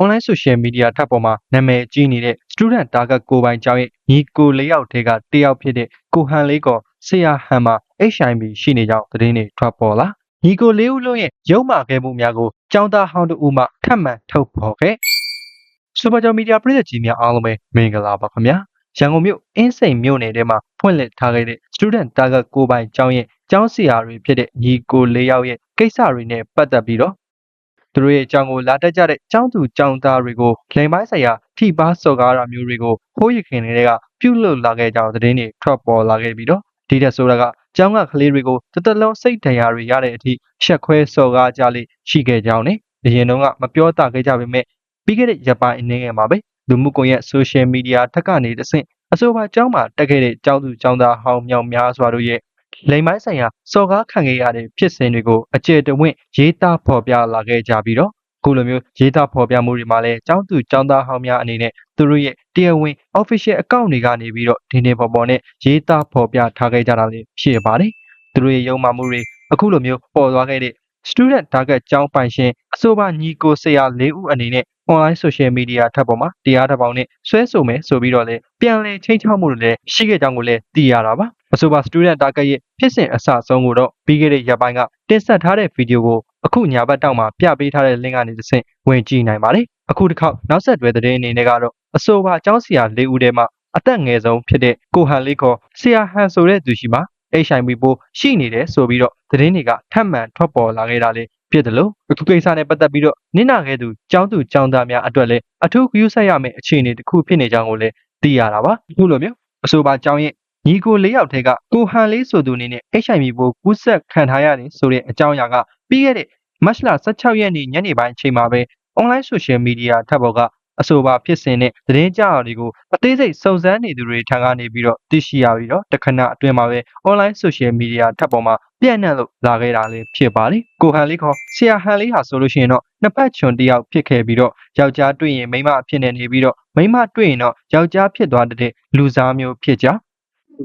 online social media ထပ်ပေါ်မှာနာမည်ကြီးနေတဲ့ student target ကိုပိုင်ကျောင်းရဲ့ညီကိုလေးယောက်ထဲကတစ်ယောက်ဖြစ်တဲ့ကိုဟန်လေးကောဆရာဟန်မှာ HIV ရှိနေကြောင်းသတင်းတွေထွက်ပေါ်လာညီကိုလေးဦးလုံးရဲ့ရုံမာခဲ့မှုများကိုကျောင်းသားဟောင်းတို့ဦးမှထပ်မံထုတ်ဖော်ခဲ့စူပါဂျောမီဒီယာပရိသတ်ကြီးများအားလုံးပဲမင်္ဂလာပါခင်ဗျာရန်ကုန်မြို့အင်းစိန်မြို့နယ်ထဲမှာဖွင့်လှစ်ထားခဲ့တဲ့ student target ကိုပိုင်ကျောင်းရဲ့ကျောင်းဆရာတွေဖြစ်တဲ့ညီကိုလေးယောက်ရဲ့ကိစ္စတွေနဲ့ပတ်သက်ပြီးတော့ သူတို့ရဲ့အကြောင်းကိုလာတက်ကြတဲ့ကျောင်းသူကျောင်းသားတွေကိုလိမ်ပိုင်းဆိုင်ရာထိပါစော်ကားတာမျိုးတွေကိုဟိုးရခင်တွေကပြုလုပ်လာခဲ့ကြတဲ့သတင်းတွေထွက်ပေါ်လာခဲ့ပြီးတော့ဒီတဲ့ဆိုတာကကျောင်းကကလေးတွေကိုတစ်သက်လုံးစိတ်ဒဏ်ရာတွေရတဲ့အထိရှက်ခွဲစော်ကားကြလိရှိခဲ့ကြောင်းနဲ့အရင်တုန်းကမပြောတာခဲ့ကြပေမဲ့ပြီးခဲ့တဲ့ရက်ပိုင်းအနေငယ်မှာပဲလူမှုကွန်ရက် social media ထက်ကနေတဆင့်အဆိုပါကျောင်းမှာတက်ခဲ့တဲ့ကျောင်းသူကျောင်းသားဟောင်းမြောင်များစွာတို့ရဲ့ လိမ်ပိုင်းဆိုင်ရာစော်ကားခံခဲ့ရတဲ့ဖြစ်စဉ်တွေကိုအကျယ်တဝင့်ရေးသားဖော်ပြလာခဲ့ကြပြီးတော့အခုလိုမျိုးရေးသားဖော်ပြမှုတွေမှာလည်းကျောင်းသူကျောင်းသားဟောင်းများအနေနဲ့သူတို့ရဲ့တရားဝင် official account တွေကနေပြီးတော့ဒီနေ့ပေါ်ပေါ်နဲ့ရေးသားဖော်ပြထားခဲ့ကြတာလည်းဖြစ်ပါတယ်သူတို့ရဲ့ယုံမှမှုတွေအခုလိုမျိုးပေါ်သွားခဲ့တဲ့ student target ကျောင်းပိုင်ရှင်အဆိုပါညီကိုဆရာ၄ဦးအနေနဲ့ online social media ထပ်ပေါ်မှာတရားတစ်ပေါင်းနဲ့ဆွဲဆိုမယ်ဆိုပြီးတော့လည်းပြန်လည်ချိန်ချောက်မှုတွေလည်းရှိခဲ့ကြောင်းကိုလည်းသိရတာပါ အဆိုပါ student target ရဲ့ဖြစ်စဉ်အစအဆုံးကိုတော့ပြီးခဲ့တဲ့ရက်ပိုင်းကတင်ဆက်ထားတဲ့ဗီဒီယိုကိုအခုညာဘက်တောက်မှာပြပေးထားတဲ့ link ကနေတစ်ဆင့်ဝင်ကြည့်နိုင်ပါတယ်အခုတစ်ခေါက်နောက်ဆက်တွဲသတင်းအနေနဲ့ကတော့အဆိုပါအကြောင်းဆရာ၄ဦးထဲမှာအသက်ငယ်ဆုံးဖြစ်တဲ့ကိုဟန်လေးခေါ်ဆရာဟန်ဆိုတဲ့သူရှိမှာ HIV ပိုးရှိနေတယ်ဆိုပြီးတော့သတင်းတွေကထပ်မံထွက်ပေါ်လာခဲ့တာလေဖြစ်တယ်လို့အခုကိစ္စနဲ့ပတ်သက်ပြီးတော့နင့်နာခဲ့သူចောင်းသူចောင်းသားများအတွက်လည်းအထူးဂရုစိုက်ရမယ့်အခြေအနေတစ်ခုဖြစ်နေကြောင်းကိုလည်းသိရတာပါအခုလိုမျိုးအဆိုပါចောင်းရဲ့ ညီကို၄ယောက်ထဲကကိုဟန်လေးဆိုသူအနေနဲ့ HIV ပိုးကူးစက်ခံထားရတယ်ဆိုတဲ့အကြောင်းအရာကပြီးခဲ့တဲ့မတ်လ16ရက်နေ့ညနေပိုင်းအချိန်မှာပဲ online social media ထပ်ပေါ်ကအဆိုပါဖြစ်စဉ်နဲ့သတင်းကြောက်တွေကိုအသေးစိတ်စုံစမ်းနေသူတွေထံကနေပြီးတော့သိရှိရပြီးတော့တခဏအတွင်းမှာပဲ online social media ထပ်ပေါ်မှာပြန့်နှံ့လို့လာခဲ့တာလည်းဖြစ်ပါလေကိုဟန်လေးခေါ်ဆရာဟန်လေးဟာဆိုလို့ရှိရင်တော့နှစ်ဖက်ချွန်တယောက်ဖြစ်ခဲ့ပြီးတော့ယောက်ျားတွေ့ရင်မိန်းမအဖြစ်နဲ့နေပြီးတော့မိန်းမတွေ့ရင်တော့ယောက်ျားဖြစ်သွားတဲ့လူစားမျိုးဖြစ်ကြဒီ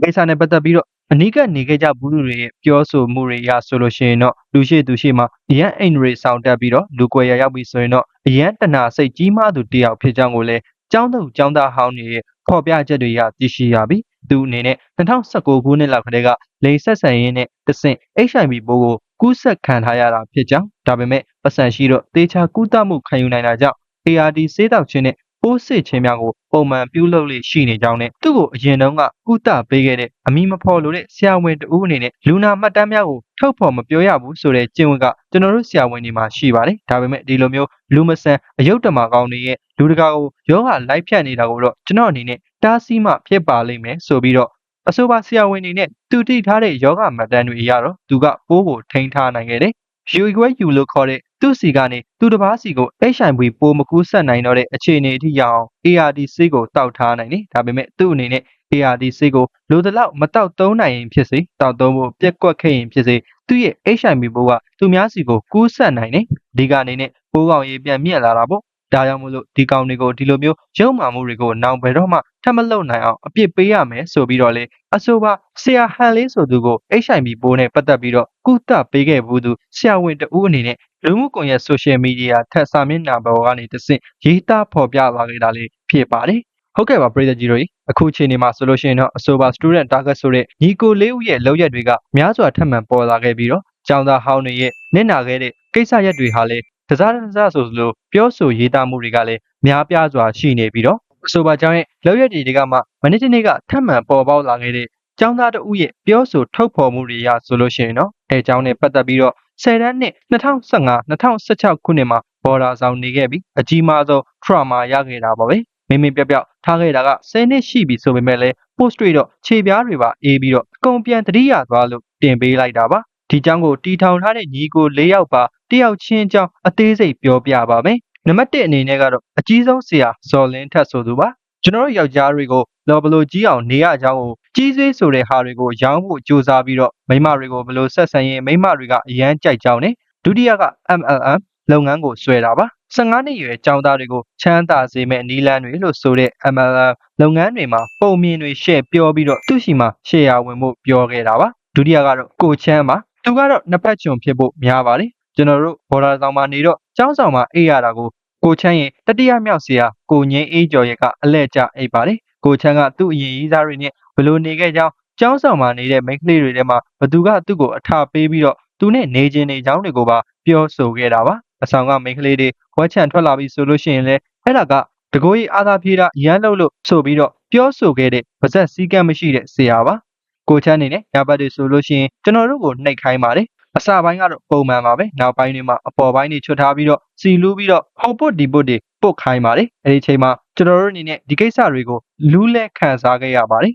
ကိစ္စနဲ့ပတ်သက်ပြီးတော့အနိကနေခဲ့ကြဘူးလူတွေရဲ့ပြောဆိုမှုတွေအရဆိုလို့ရှိရင်တော့လူရှိသူရှိမှအရန်အိမ်တွေဆောင်တက်ပြီးတော့လူကွယ်ရရောက်ပြီးဆိုရင်တော့အရန်တနာစိတ်ကြီးမားသူတယောက်ဖြစ်ကြောင်းကိုလည်းကျောင်းသူကျောင်းသားဟောင်းတွေရဲ့ဖော်ပြချက်တွေရသိရှိရပြီးသူအနေနဲ့2019ခုနှစ်လောက်ကတည်းကလိန်ဆက်ဆံရင်းနဲ့တဆင့် HIV ပိုးကိုကူးစက်ခံထားရတာဖြစ်ကြောင်းဒါပေမဲ့ပတ်စံရှိတော့တေချာကုသမှုခံယူနိုင်တာကြောင့် ARD ဆေးတောက်ခြင်းနဲ့ ပိုးစစ်ခြင်းများကိုပုံမှန်ပြုလုပ်လေးရှိနေကြောင်းနဲ့သူ့ကိုအရင်တုန်းကကုသပေးခဲ့တဲ့အမိမဖော်လို့တဲ့ဆရာဝန်တဦးအနေနဲ့လူနာမှတ်တမ်းများကိုထုတ်ဖော်မပြောရဘူးဆိုတဲ့ကျင့်ဝတ်ကကျွန်တော်တို့ဆရာဝန်တွေမှာရှိပါတယ်ဒါပေမဲ့ဒီလိုမျိုးလူမဆန်အယုတ်တမာကောင်းတွေရဲ့လူတကာကိုယောဂလိုက်ဖြတ်နေတာကိုတော့ကျွန်တော်အနေနဲ့တားဆီးမှဖြစ်ပါလိမ့်မယ်ဆိုပြီးတော့အဆိုပါဆရာဝန်တွေနဲ့သူတိထားတဲ့ယောဂမှတ်တမ်းတွေအရတော့သူကပိုးကိုထိန်းထားနိုင်ခဲ့တယ်ယူခွဲယူလို့ခေါ်တဲ့ သူ့စီကနေသူတစ်ပါးစီကို HIV ပိုးမကူးဆက်နိုင်တော့တဲ့အခြေအနေအထိရောက်အောင် ARD ဆေးကိုတောက်ထားနိုင်တယ်ဒါပေမဲ့သူ့အနေနဲ့ ARD ဆေးကိုလိုသလောက်မတောက်သုံးနိုင်ရင်ဖြစ်စေတောက်သုံးဖို့ပြက်ကွက်ခဲ့ရင်ဖြစ်စေသူ့ရဲ့ HIV ပိုးကသူများစီကိုကူးဆက်နိုင်တယ်ဒီကအနေနဲ့ပိုးကောင်ရေးပြန်မြင့်လာတာပေါ့ဒါကြောင့်မို့လို့ဒီကောင်တွေကိုဒီလိုမျိုးရုံမှမှုတွေကိုနောင်ဘယ်တော့မှထပ်မလုပ်နိုင်အောင်အပြစ်ပေးရမယ်ဆိုပြီးတော့လေအဆိုပါဆရာဟန်လေးဆိုသူကို HIV ပိုးနဲ့ပတ်သက်ပြီးတော့ကုသပေးခဲ့ဘူးသူဆရာဝန်တဦးအနေနဲ့ လူမှုကွန်ရက် social media ထက်စာမျက်နှာပေါ်ကနေတဆင့်ရေးသားဖော်ပြလာခဲ့တာလေးဖြစ်ပါတယ်ဟုတ်ကဲ့ပါပရိသတ်ကြီးတို့အခုချိန်ဒီမှာဆိုလို့ရှိရင်တော့အဆိုပါ student target ဆိုတဲ့ညီကိုလေးဦးရဲ့လောက်ရက်တွေကများစွာထပ်မံပေါ်လာခဲ့ပြီးတော့ကျောင်းသားဟောင်းတွေရဲ့နစ်နာခဲ့တဲ့ကိစ္စရက်တွေဟာလည်းတစားတစားဆိုလိုပြောဆိုရေးသားမှုတွေကလည်းများပြားစွာရှိနေပြီးတော့အဆိုပါကျောင်းရဲ့လောက်ရက်တွေကမှမနေ့တနေ့ကထပ်မံပေါ်ပေါက်လာခဲ့တဲ့ကျောင်းသားတဦးရဲ့ပြောဆိုထုတ်ဖော်မှုတွေရဆိုလို့ရှိရင်တော့အဲကျောင်းနဲ့ပတ်သက်ပြီးတော့ 10တန်းနှစ်2015 2016ခုနှစ်မှာဘော်ဒါဆောင်နေခဲ့ပြီးအကြီးမားဆုံး trauma ရခဲ့တာပါပဲမင်းမင်းပြောက်ပြောက်ထားခဲ့တာက10နှစ်ရှိပြီဆိုပေမဲ့လည်း post တွေတော့ခြေပြားတွေပါအေးပြီးတော့အကုန်ပြန်တတိယသွားလို့တင်ပေးလိုက်တာပါဒီကြောင်းကိုတီထောင်ထားတဲ့ညီကို၄ယောက်ပါတယောက်ချင်းကြောင်းအသေးစိတ်ပြောပြပါမယ်နံပါတ်1အနေနဲ့ကတော့အကြီးဆုံးဆရာဇော်လင်းထက်ဆိုသူပါ ကျွန်တော်တို့ယောက်ျားတွေကိုလော်ဘလို့ကြီးအောင်နေရကြောင်းကိုကြီးဆွေးဆိုတဲ့ဟာတွေကိုရောင်းဖို့ကြိုးစားပြီးတော့မိမတွေကိုဘလို့ဆက်ဆံရင်မိမတွေကအရန်ကြိုက်ကြောင်းနဲ့ဒုတိယက MLM လုပ်ငန်းကိုဆွဲတာပါ15နှစ်ရွယ်ចောင်းသားတွေကိုချမ်းသာစေမဲ့နီလန်းတွေလို့ဆိုတဲ့ MLM လုပ်ငန်းတွေမှာပုံမြင်တွေရှယ်ပြောပြီးတော့သူ့ရှိမှာရှယ်ယာဝင်ဖို့ပြောခဲ့တာပါဒုတိယကတော့ကိုချမ်းပါသူကတော့နှစ်ဖက်ချွန်ဖြစ်ဖို့များပါတယ်ကျွန်တော်တို့ဘော်ဒါဆောင်မှာနေတော့ကျောင်းဆောင်မှာအေးရတာကို ကိုချမ်းရင်တတိယမြောက်ဆရာကိုငင်းအေးကျော်ရဲ့ကအလဲ့ကျအိပ်ပါတယ်ကိုချမ်းကသူ့အရင်ရေးစားတွေနဲ့ဘလို့နေခဲ့ကြောင်းကျောင်းဆောင်မှာနေတဲ့မိန်းကလေးတွေထဲမှာဘသူကသူ့ကိုအထာပေးပြီးတော့သူနဲ့နေခြင်းနေကြောင်းတွေကိုပါပြောဆိုခဲ့တာပါအဆောင်ကမိန်းကလေးတွေဝက်ချန်ထွက်လာပြီဆိုလို့ရှိရင်လည်းအဲ့ဒါကတကိုးကြီးအာသာပြေးတာရမ်းလို့လို့ဆိုပြီးတော့ပြောဆိုခဲ့တဲ့ပါဇက်စည်းကမ်းမရှိတဲ့ဆရာပါကိုချမ်းနေနဲ့ညဘက်တွေဆိုလို့ရှိရင်ကျွန်တော်တို့ကိုနှိပ်ခိုင်းပါတယ် အစပိုင်းကတော့ပုံမှန်ပါပဲနောက်ပိုင်းတွေမှာအပေါ်ပိုင်းတွေချွတ်ထားပြီးတော့စီလူးပြီးတော့ဟောက်ပုတ်ဒီပုတ်တွေပုတ်ခိုင်းပါတယ်အဲဒီအချိန်မှာကျွန်တော်တို့အနေနဲ့ဒီကိစ္စတွေကိုလူးလဲခံစားခဲ့ရပါတယ်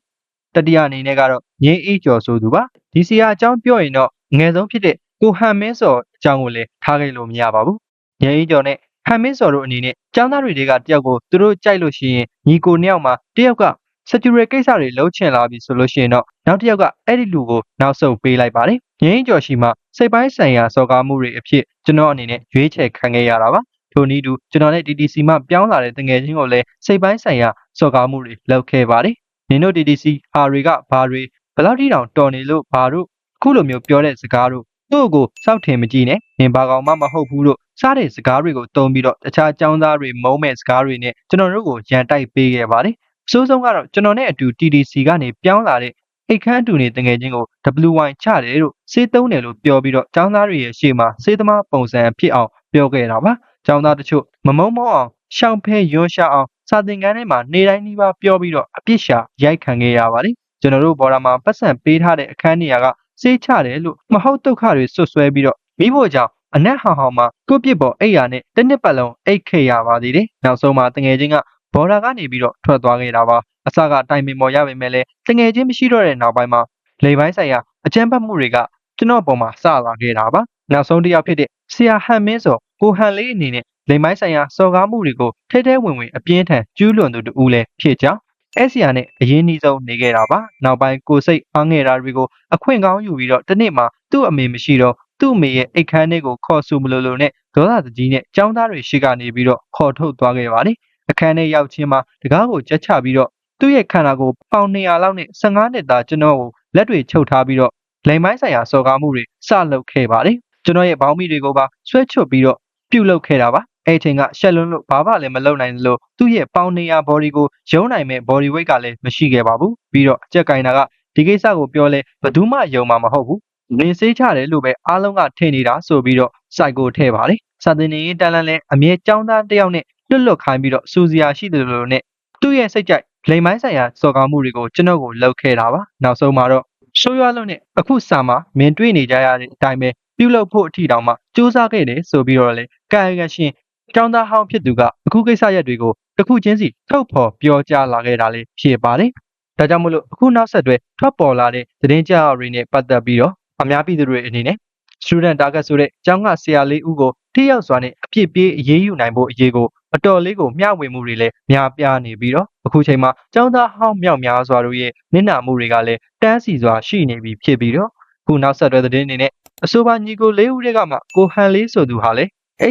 တတိယအနေနဲ့ကတော့ငင်းအေးကျော်ဆိုသူပါဒီစီယာအကြောင်းပြောရင်တော့ငယ်ဆုံးဖြစ်တဲ့ကိုဟန်မင်းစော်အကြောင်းကိုလည်းထားခဲ့လို့မရပါဘူးငင်းအေးကျော်နဲ့ဟန်မင်းစော်တို့အနေနဲ့ចောင်းသားတွေတွေကတယောက်ကိုသူတို့ကြိုက်လို့ရှိရင်ညီကိုနှစ်ယောက်မှာတယောက်က security ကိစ္စတွေလုံးချင်လာပြီဆိုလို့ရှိရင်တော့နောက်တစ်ယောက်ကအဲ့ဒီလူကိုနောက်ဆုတ်ပေးလိုက်ပါတယ်။ငင်းကျော်ရှိမှ စိတ်ပိုင်းဆိုင်ရာစော်ကားမှုတွေအဖြစ်ကျွန်တော်အနေနဲ့ရွေးချယ်ခံခဲ့ရတာပါ။ထိုနည်းတူကျွန်တော်နဲ့ DTC မှပြောင်းလာတဲ့တငယ်ချင်းကိုလည်းစိတ်ပိုင်းဆိုင်ရာစော်ကားမှုတွေလုပ်ခဲ့ပါတယ်။နင်တို့ DTC ဟာတွေကဘာတွေဘယ်လောက်ထိတောင်တော်နေလို့ဘာတို့အခုလိုမျိုးပြောတဲ့စကားတို့သူ့ကိုစောက်ထင်မကြည့်နဲ့နင်ဘာကောင်မှမဟုတ်ဘူးလို့စားတဲ့စကားတွေကိုတုံးပြီးတော့တခြားចောင်းသားတွေမုန်းမဲ့စကားတွေနဲ့ကျွန်တော်တို့ကိုရန်တိုက်ပေးခဲ့ပါတယ်။အဆိုးဆုံးကတော့ကျွန်တော်နဲ့အတူ TDC ကနေပြောင်းလာတဲ့ အိတ်ခမ်းအတူနေတငယ်ချင်းကို WY ချတယ်လို့စေးသုံးတယ်လို့ပြောပြီးတော့ចောင်းသားတွေရဲ့ရှေ့မှာစေးသမားပုံစံဖြစ်အောင်ပြောခဲ့တာပါ။ចောင်းသားတချို့မမုံမောအောင်ရှောင်းဖဲရွန်းရှာအောင်စာသင်ခန်းထဲမှာနေတိုင်းနှီးပါပြောပြီးတော့အပြစ်ရှာရိုက်ခံခဲ့ရပါတယ်။ကျွန်တော်တို့ဘော်ဒါမှာပတ်စံပေးထားတဲ့အခန်းနေရာကစေးချတယ်လို့မဟုတ်ဒုက္ခတွေဆွဆွဲပြီးတော့မိဖို့ကြောင့်အနက်ဟောင်ဟောင်မှာကိုယ့်ပြစ်ပေါ်အိတ်ရနဲ့တစ်နှစ်ပတ်လုံးအိတ်ခဲ့ရပါသေးတယ်။နောက်ဆုံးမှာတငယ်ချင်းကဘော်ဒါကနေပြီးတော့ထွက်သွားခဲ့တာပါ။ အစကတိုင်ပင်ပေါ်ရပေမဲ့လည်းတငယ်ချင်းမရှိတော့တဲ့နောက်ပိုင်းမှာလေပိုင်းဆိုင်ရာအကြမ်းဖက်မှုတွေကကျွန်တော်ပေါ်မှာစလာခဲ့တာပါ။နောက်ဆုံးတစ်ယောက်ဖြစ်တဲ့ဆရာဟန်မင်းစောကိုဟန်လေးအနေနဲ့လိမ်မိုင်းဆိုင်ရာစော်ကားမှုတွေကိုထဲထဲဝင်ဝင်အပြင်းထန်ကျူးလွန်သူတူဦးလည်းဖြစ်ကြောင်းအဲ့ဆီယာနဲ့အရင်နှီးဆုံးနေခဲ့တာပါနောက်ပိုင်းကိုစိတ်အားငယ်တာတွေကိုအခွင့်ကောင်းယူပြီးတော့တနေ့မှသူ့အမေမရှိတော့သူ့အမေရဲ့အိတ်ခမ်းလေးကိုခေါ်ဆူမလို့လို့နဲ့ဒေါသတကြီးနဲ့ចောင်းသားတွေရှိကနေပြီးတော့ခေါ်ထုတ်သွားခဲ့ပါတယ်အခန်းထဲရောက်ချင်းမှာတကားကိုကြက်ချပြီးတော့ သူ့ရဲ့ခန္ဓာကိုပေါင်200လောက်နဲ့15နှစ်သားကျွန်တော်ကိုလက်တွေချုပ်ထားပြီးတော့လိမ်မိုင်းဆိုင်ရာစော်ကားမှုတွေစလုပ်ခဲ့ပါတယ်ကျွန်တော်ရဲ့ဘောင်းမီတွေကိုပါဆွဲချွတ်ပြီးတော့ပြုတ်လုခဲ့တာပါအဲ့ချိန်ကရှက်လွန်းလို့ဘာမှလည်းမလုပ်နိုင်လို့သူ့ရဲ့ပေါင်200 body ကိုရုံးနိုင်မဲ့ body weight ကလည်းမရှိခဲ့ပါဘူးပြီးတော့အကြက်ကင်တာကဒီကိစ္စကိုပြောလဲဘယ်သူမှယုံမှာမဟုတ်ဘူးနင်းစေးချတယ်လို့ပဲအားလုံးကထင်နေတာဆိုပြီးတော့စိုက်ကိုထည့်ပါတယ်စာတင်နေရင်တန်းလန်းလဲအမြဲចောင်းသားတယောက်နဲ့လွတ်လွတ်ခိုင်းပြီးတော့စူစီယာရှိတယ်လို့နဲ့သူ့ရဲ့စိတ်ကြိုက် လိမ်မိုင်းဆိုင်ရာစော်ကားမှုတွေကိုကျွန်တော်ကိုလှုပ်ခဲ့တာပါနောက်ဆုံးမှာတော့ဆိုးရွားလုံးနဲ့အခုစာမှာမင်းတွေ့နေကြရတဲ့အတိုင်းပဲပြုလုပ်ဖို့အထီတောင်မှစူးစမ်းခဲ့တယ်ဆိုပြီးတော့လေကာယကရှင်ကျောင်းသားဟောင်းဖြစ်သူကအခုကိစ္စရက်တွေကိုတစ်ခုချင်းစီထုတ်ဖော်ပြောကြားလာခဲ့တာလေးဖြစ်ပါတယ်။ဒါကြောင့်မလို့အခုနောက်ဆက်တွဲထွက်ပေါ်လာတဲ့သတင်းကြောက်တွေနဲ့ပတ်သက်ပြီးတော့အများပြည်သူတွေအနေနဲ့ student target ဆိုတဲ့ကျောင်းကဆရာလေးဦးကိုထိရောက်စွာနဲ့အပြစ်ပေးအရေးယူနိုင်ဖို့အရေးကို အတော်လေးကိုမျှဝေမှုတွေလည်းများပြားနေပြီးတော့အခုချိန်မှာကျောင်းသားဟောင်းမြောက်များစွာတို့ရဲ့နစ်နာမှုတွေကလည်းတန်းစီစွာရှိနေပြီဖြစ်ပြီးတော့ခုနောက်ဆက်တွဲသတင်းအနေနဲ့အဆိုပါညီကိုလေးဦးတွေကမှကိုဟန်လေးဆိုသူဟာလေ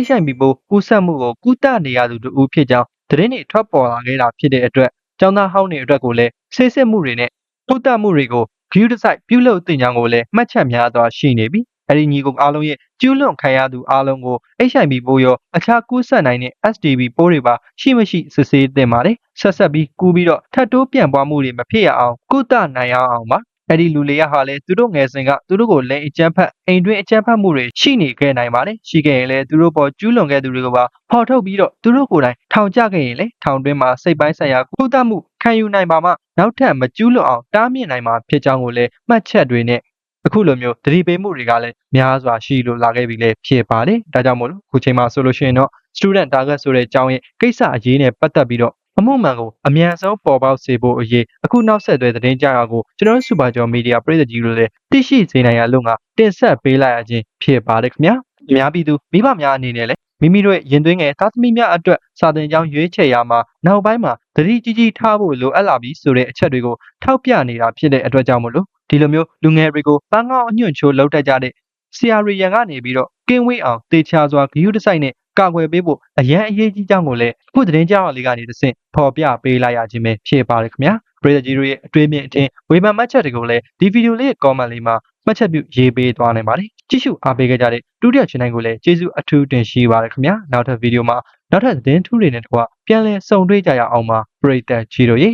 HIV ပိုးကူးစက်မှုကိုကုသနေရသူတူဖြစ်ကြောင်းသတင်းတွေထွက်ပေါ်လာခဲ့တာဖြစ်တဲ့အတွက်ကျောင်းသားဟောင်းတွေအတွက်ကိုလည်းဆေးစစ်မှုတွေနဲ့ကုသမှုတွေကို view design ပြုလုပ်တင်ကြောင်းကိုလည်းမှတ်ချက်များစွာရှိနေပြီ အဲဒီညီကုအားလုံးရဲ့ကျူးလွန်ခံရသူအားလုံးကို HIV ပိုးရောအခြားကူးစက်နိုင်တဲ့ STB ပိုးတွေပါရှိမရှိစစ်ဆေးသင့်ပါတယ်ဆက်ဆက်ပြီးကူးပြီးတော့ထပ်တိုးပြန်ပွားမှုတွေမဖြစ်ရအောင်ကုသနိုင်အောင်ပါအဲ့ဒီလူလေးရဟာလည်းသူတို့ငယ်စဉ်ကသူတို့ကိုလည်းအကြမ်းဖက်အိမ်တွင်းအကြမ်းဖက်မှုတွေရှိနေခဲ့နိုင်ပါတယ်ရှိခဲ့ရင်လည်းသူတို့ပေါ်ကျူးလွန်ခဲ့သူတွေကိုပါဖော်ထုတ်ပြီးတော့သူတို့ကိုယ်တိုင်ထောင်ကျခဲ့ရင်လည်းထောင်တွင်းမှာစိတ်ပိုင်းဆိုင်ရာကုသမှုခံယူနိုင်ပါမှနောက်ထပ်မကျူးလွန်အောင်တားမြစ်နိုင်မှာဖြစ်ကြောင်းကိုလည်းမှတ်ချက်တွေနဲ့ အခုလိုမျိုးတတိပေးမှုတွေကလည်းများစွာရှိလို့လာခဲ့ပြီလေဖြစ်ပါတယ်ဒါကြောင့်မို့လို့ခုချိန်မှာဆိုလို့ရှိရင်တော့ student target ဆိုတဲ့အကြောင်းရဲ့ကိစ္စအရေးနဲ့ပတ်သက်ပြီးတော့အမှုမှန်ကိုအမြန်ဆုံးပေါ်ပေါက်စေဖို့အရေးအခုနောက်ဆက်တွဲသတင်းကြရကိုကျွန်တော်စူပါကျော်မီဒီယာပြည်သူကြီးတို့လည်းသိရှိစေနိုင်ရလို့ငါတင်ဆက်ပေးလိုက်ရခြင်းဖြစ်ပါတယ်ခင်ဗျာအများပြည်သူမိဘများအနေနဲ့လည်းမိမိတို့ရဲ့ရင်သွင်းငယ်သားသမီးများအတွက်စာသင်ကျောင်းရွေးချယ်ရာမှာနောက်ပိုင်းမှာ သတိကြီးကြီးထားဖို့လိုအပ်လာပြီဆိုတဲ့အချက်တွေကိုထောက်ပြနေတာဖြစ်တဲ့အတွက်ကြောင့်မို့လို့ဒီလိုမျိုးလူငယ်တွေကိုပန်းကောင်းအညွန့်ချိုးလောက်တတ်ကြတဲ့ဆရာရီရန်ကနေပြီးတော့ကင်းဝေးအောင်တေချာစွာဂရုတစိုက်နဲ့ကာကွယ်ပေးဖို့အရန်အရေးကြီးကြောင်းကိုလည်းအခုသတင်းကြောက်လေးကနေတစ်ဆင့်ဖော်ပြပေးလိုက်ရခြင်းပဲဖြစ်ပါတယ်ခင်ဗျာပရိသတ်ကြီးတို့ရဲ့အတွေ့အမြင်အထင်ဝေဖန်မှတ်ချက်တွေကိုလည်းဒီဗီဒီယိုလေးရဲ့ comment လေးမှာ မှတ်ချက်ပြုရေးပေးသွားနိုင်ပါတယ်ကြည့်ရှုအားပေးခဲ့ကြတဲ့ဒုတိယချင်းတိုင်းကိုလည်းကျေးဇူးအထူးတင်ရှိပါရခင်ဗျာနောက်ထပ်ဗီဒီယိုမှာနောက်ထပ်သတင်းထူးတွေနဲ့တကွပြန်လည်ဆုံတွေ့ကြရအောင်ပါပရိသတ်ကြီးတို့ရေ